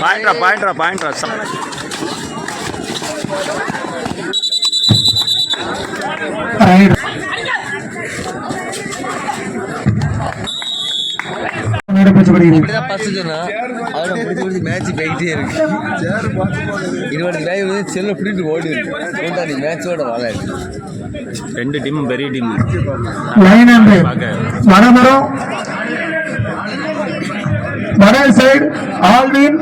பாயிண்ட்ரா பாயிண்ட்ரா பாயிண்ட்ரா. ரெண்டு டீம் பெரிய team line Manoj side, Alvin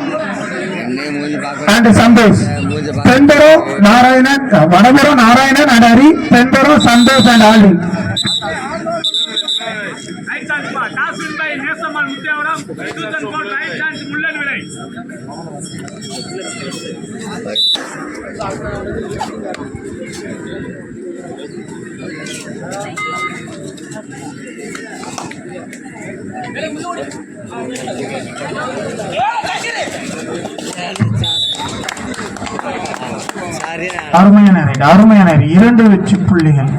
and Sandesh. Tendero, Narayanan, Manavero, Narayanan and Hari, Tendero, Sandesh and Alvin. Thank you. அருமையான right அருமையான right இரண்டு வெற்றி புள்ளிகள்.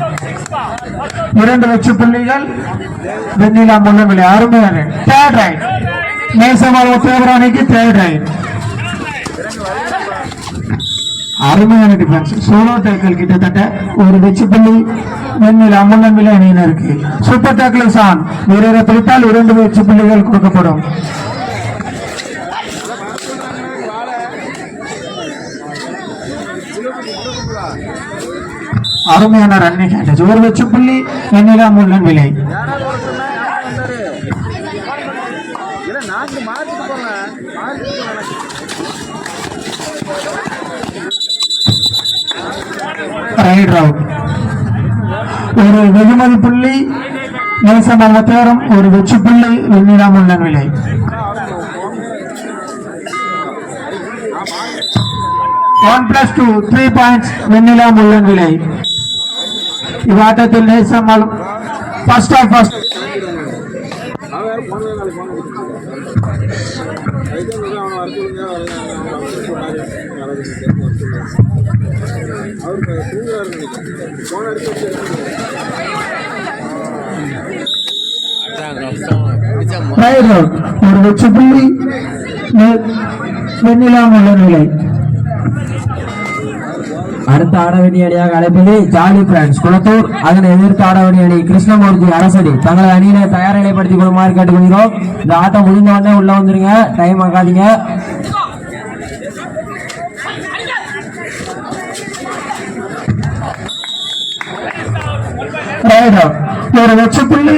இரண்டு வெற்றி புள்ளிகள். வெண்ணிலா முள்ளவில்லை அருமையான ரைட் தேர்ட் ரைட் நேசமால் ஒத்தேவரம் தேர்ட் ரைட் அருமையான டிஃபென்ஸ் சோலோ டேக்கல் கிட்டத்தட்ட ஒரு வெற்றி புள்ளி வெண்ணிலா முள்ளவில்லை அணியினருக்கு சூப்பர் டேக்கல் சான். வீரரை பிடித்தால் இரண்டு வெச்சுப்பள்ளிகள் கொடுக்கப்படும். அருமையான ரன்னிங் ஒரு வெற்றி புள்ளி வெண்ணிலா முள்ளன் விலை ரைட் ரவுட் ஒரு வெகுமதி புள்ளி நேசம் முத்தேரம் ஒரு வெற்றி புள்ளி வெண்ணிலா முள்ளன் விலை one plus two three points Vennila முள்ளன் விலை இவ்வாட்டத்தில் நேசம் ஃபர்ஸ்ட் ஆஃப் ஃபர்ஸ்ட் ஒரு வெற்றி புள்ளி நே- வெண்ணிலா முள்ளன் அடுத்த ஆடவணி அணியாக அழைப்பது ஜாலி பிரான்ஸ் குளத்தூர் அதனை எதிர்த்து ஆடவணி அணி கிருஷ்ணமூர்த்தி அரசடி. தங்களை அணியினை தயார் நிலைப்படுத்திக் கொள்ளுமாறு கேட்டுக்கொள்கிறோம். இந்த ஆட்டம் முடிந்த உடனே உள்ள வந்துருங்க. டைம் ஆகாதீங்க. ரைட் ரவுட் ஒரு வெற்றி புள்ளி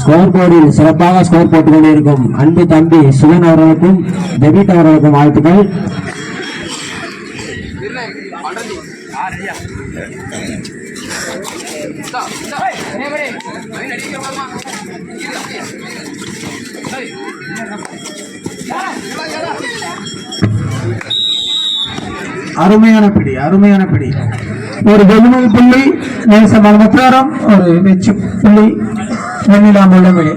ஸ்கோர் போர்டில் சிறப்பாக ஸ்கோர் போட்டுக் கொண்டிருக்கும் அன்பு தம்பி சுகன் அவர்களுக்கும் டெபிட் அவர்களுக்கும் வாழ்த்துக்கள். அருமையான பிடி அருமையான பிடி. ஒரு வெகுமதி புள்ளி நேசமான முத்தையாரம் ஒரு வெச்சு புள்ளி. வெண்ணிலா முள்ளன் விலை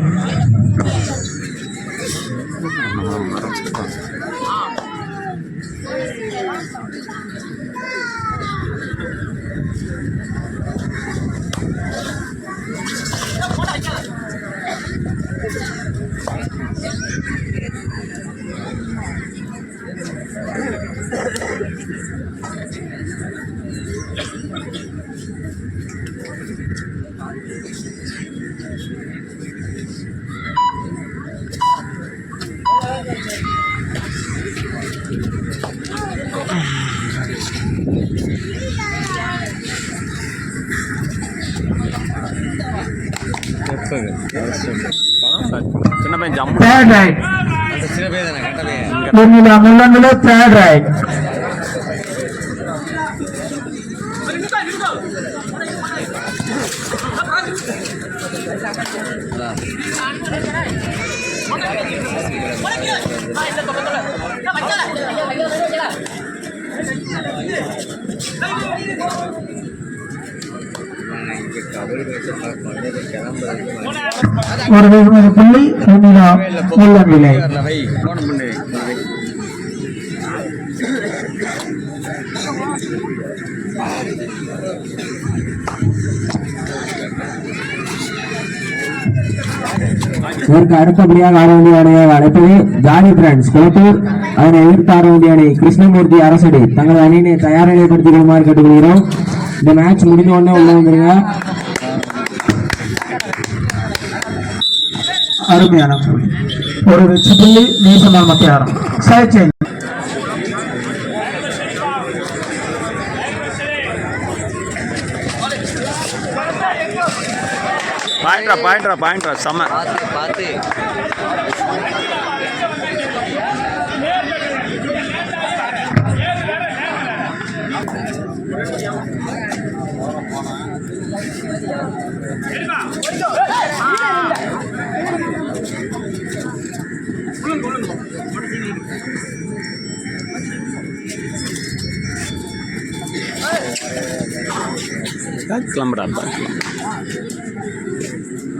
చిన్న పైన జమ్ము థర్డ్ రైట్ చిన్న పేదన గంట పేద మూడు వందలు థర్డ్ రైట్ Thank you. ஒரு வெகுமதி புள்ளி வெண்ணிலா முள்ளன்விலை இதற்கு அடுத்தபடியாக ஆட வேண்டிய அணியாக அழைப்பது ஜாலி பிரான்ஸ். குளத்தூர் அதனை எதிர்த்து ஆட வேண்டிய அணி கிருஷ்ணமூர்த்தி அரசடி. தங்களது அணியினை தயார் நிலைப்படுத்திக் கொள்ளுமாறு கேட்டுக்கொள்கிறோம். இந்த மேட்ச் முடிஞ்ச உடனே உள்ள வந்துருங்க. அருமையான ஒரு வெற்றி புள்ளி நேசமா மத்தியாரம் சரி. பாயிண்ட்ரா பாயிண்ட்ரா பாயிண்ட்ரா செம்ம பார்த்து பார்த்து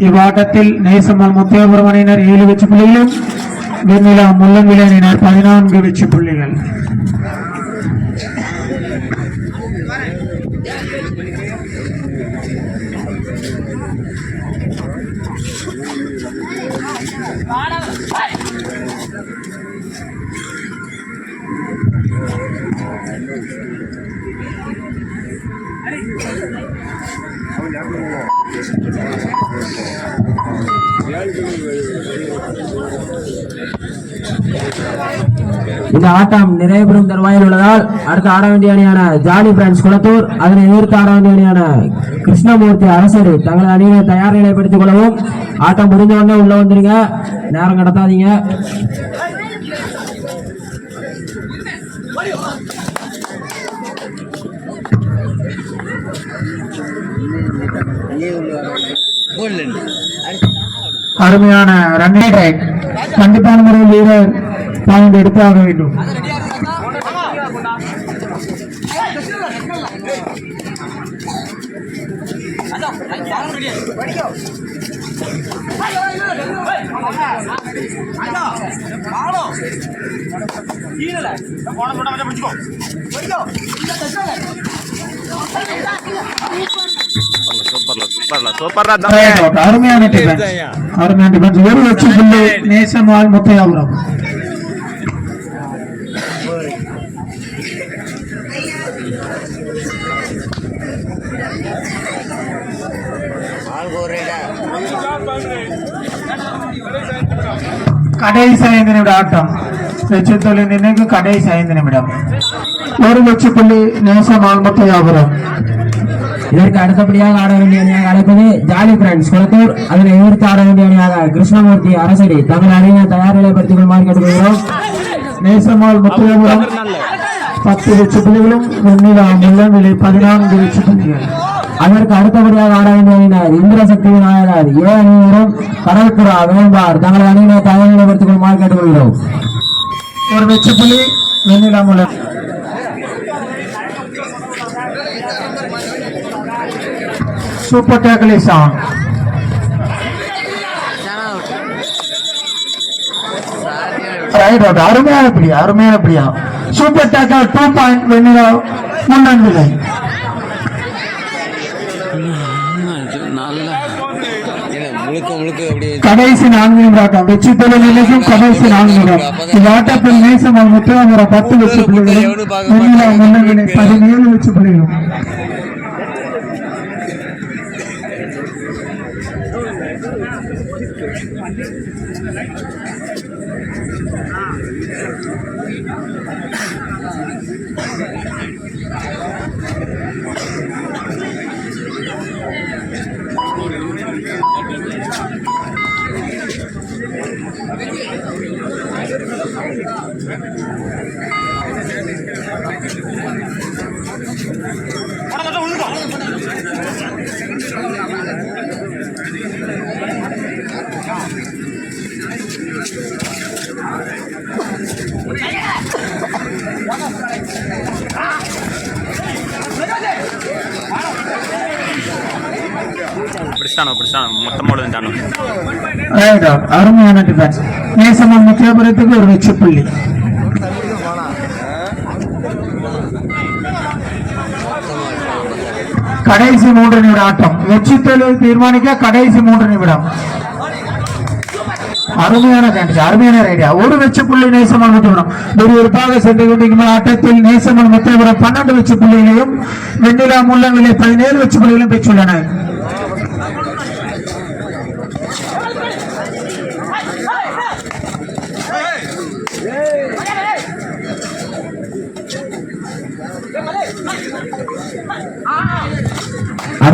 இவ்வாட்டத்தில் நேசம்மாள் முத்தியாபுரம் அணியினர் ஏழு வெச்சு புள்ளிகளும் வெண்ணிலா முள்ளன்விலை அணியினர் பதினான்கு வெச்சு புள்ளிகள் இந்த ஆட்டம் நிறைவுறும் தருவாயில் உள்ளதால் அடுத்து ஆட வேண்டிய அணியான ஜாலி பிரான்ஸ் குளத்தூர் அதனை எதிர்த்து ஆட வேண்டிய அணியான கிருஷ்ணமூர்த்தி அரசடி தங்களது அணியை தயார் நிலைப்படுத்திக் கொள்ளவும். ஆட்டம் முடிஞ்ச உடனே உள்ள வந்துருங்க. நேரம் கடத்தாதீங்க. அருமையான ரன்னிங் ரைட் கண்டிப்பான முறையில் வீரர் பாயிண்ட் எடுத்தாக வேண்டும் சூப்பர்ல சூப்பர்ல சூப்பர்ரா Right out. அருமையான டிஃபென்ஸ் அருமையான டிஃபென்ஸ் ஒரு வெற்றி புள்ளி நேசமால் முத்தையாபுரம் ஆளுக்கு ஒரு கடைசி ஐந்து நிமிட ஆட்டம். வெற்றித்தொழில் நினைவு கடைசி ஐந்து நிமிடம். ஒரு வெற்றி புள்ளி நேசமால் முத்தையாபுரம் இதற்கு அடுத்தபடியாக ஆட வேண்டிய அணியாக அழைப்பது ஜாலி பிரான்ஸ் குளத்தூர். அதனை எதிர்த்து ஆட வேண்டிய அணியாக கிருஷ்ணமூர்த்தி அரசடி. தமிழ் அணியை தயார் நிலைப்படுத்திக் கொள்ளுமாறு கேட்டுக்கொள்கிறோம். நேசமால் முத்தையாபுரம் பத்து வெற்றி புள்ளிகளும் வெண்ணிலா முள்ளன்விலை பதினான்கு வெற்றி புள்ளிகள் அதற்கு அடுத்தபடியாக ஆட வேண்டிய இந்திரசக்தி நாயகர் ஏ அணியினரும் கடல்புறா வேம்பார் தங்கள் அணியினை தயார் கொள்ளுமாறு கேட்டுக்கொள்கிறோம் ஒரு வெற்றி புள்ளி வெண்ணிலா முள்ளன் சூப்பர் டேக்லிசா ரைட் அருமையான பிடியா அருமையான பிடியா? Super tackle two point Vennila முன்னன் விலை கடைசி நான்கு நிமிடம் வெற்றி தொழிலும் கடைசி நான்கு நிமிடம். இந்த ஆட்டத்தில் நேசமாக முத்தியாமரம் பத்து வெற்றி பிள்ளைகளும் பதினேழு வெற்றி பிள்ளைகளும் Thank you. ரைட் அருமையான டிஃபென்ஸ் நேசமாக முக்கியபுரத்துக்கு ஒரு வெற்றி புள்ளி. கடைசி மூன்று நிமிட ஆட்டம் வெற்றி தொழில் தீர்மானிக்க கடைசி மூன்று நிமிடம். அருமையான கேண்டீஸ் அருமையான ஐடியா ஒரு வெச்சு புள்ளி நேசமன் முத்தியபுரம் விறுவிறுப்பாக சென்று கொண்டிருக்கும் ஆட்டத்தில் நேசமன் முத்தியபுரம் பன்னெண்டு வெச்சு புள்ளிகளையும் வெண்ணிலா முள்ளவிலை பதினேழு வெச்சு புள்ளிகளையும் பெற்றுள்ளன.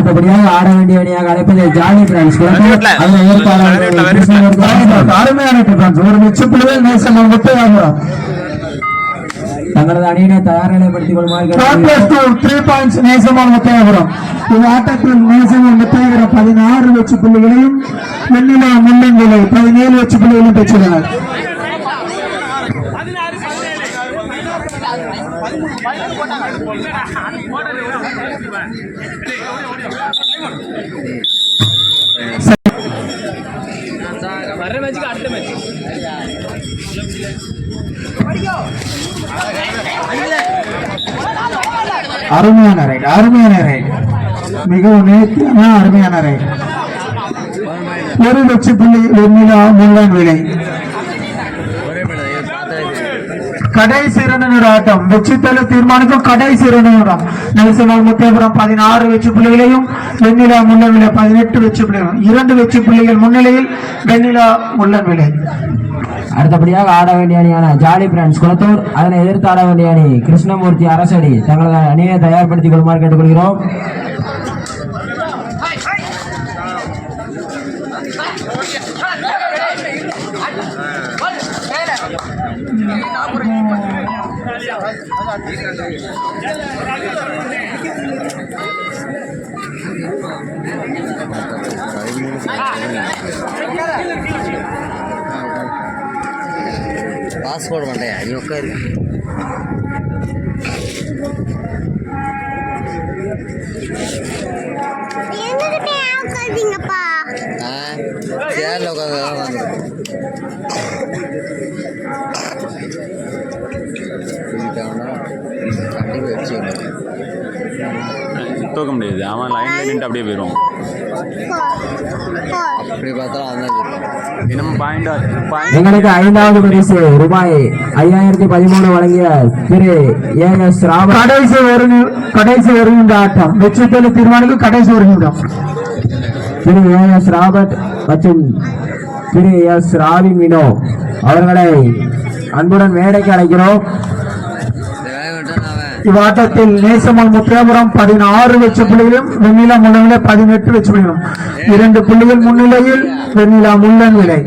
அடுத்தபடியாக ஆட வேண்டிய அணியாக அழைப்பது ஜாலி பிரான்ஸ் தங்களது அணியினை தயார் நிலைப்படுத்திக் பாயிண்ட்ஸ் நேசமான் முத்தையபுரம் இந்த ஆட்டத்தில் நேசமான் முத்தையபுரம் பதினாறு வெற்றி புள்ளிகளையும் வெண்ணிலா விலை பதினேழு வெற்றி புள்ளிகளையும் பெற்றுள்ளனர். பதினாறு வர்ற மேட்சுக்கு அடுத்த மேட்ச் அருமையான ரைட் அருமையான ரைட் மிகவும் நேர்த்தியான அருமையான ரைட் ஒரு லட்சம் புள்ளி வெண்ணிலா முள்ளன் விலை. கடைசி இரண்டு ஆட்டம் வெற்றி தொழில் தீர்மானிக்கும் கடைசி இரண்டு நெல்சன் நெல்சனால் முத்தியபுரம் பதினாறு வெற்றி புள்ளிகளையும் வெண்ணிலா முள்ளன் விலை பதினெட்டு வெற்றி புள்ளிகளும் இரண்டு வெற்றி புள்ளிகள் முன்னிலையில் வெண்ணிலா முள்ளன் விலை அடுத்தபடியாக ஆட வேண்டிய அணியான ஜாலி பிரான்ஸ் குளத்தூர் அதனை எதிர்த்து ஆட வேண்டிய அணி கிருஷ்ணமூர்த்தி அரசடி. தங்களது அணியை தயார்படுத்திக் கொள்ளுமாறு கேட்டுக்கொள்கிறோம். பாஸ்போர்ட் மாட்டேன் நீ உட்காரு எங்கிட்ட உட்காருவீங்கப்பா ஆ சேர்ல உட்காந்து தூக்க முடியாது. அவன் லைன்ல நின்று அப்படியே போயிடுவான். அப்படி பார்த்தா. தினமும் பாயிண்ட் எங்களுக்கு ஐந்தாவது பரிசு ரூபாய் ஐயாயிரத்தி பதிமூணு வழங்கிய திரு ஏ எஸ் ராம கடைசி ஒரு கடைசி ஒரு நிமிட ஆட்டம். வெற்றி தொழில் தீர்மானிக்கும் கடைசி ஒரு திரு ஏ எஸ் ராபர்ட் மற்றும் திரு எஸ் ராவி மினோ அவர்களை அன்புடன் மேடைக்கு அழைக்கிறோம். இவ்வாட்டத்தில் நேசமல் முத்தியாபுரம் பதினாறு வெற்றி புள்ளிகளும் வெண்ணிலா முள்ளன் பதினெட்டு வெற்றி புள்ளிகளும் இரண்டு புள்ளிகள் முன்னிலையில் வெண்ணிலா முள்ளன் விலை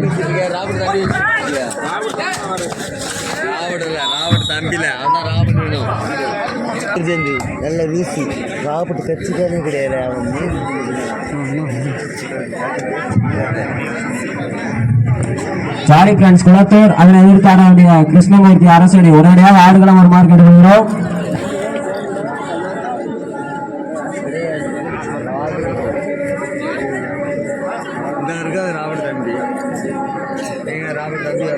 நல்ல வீசி ராபர்ட் கட்சிக்காரே கிடையாது அவன் ஜாலி பிரான்ஸ் குளத்தூர் அதனை எதிர்த்து ஆட வேண்டிய கிருஷ்ணமூர்த்தி அரசுடைய உடனடியாக ஆடுகளம் மார்க் எடுக்கிறோம் இந்த இருக்காது ராபர்ட் தம்பி. எங்க ராபர்ட் தம்பி.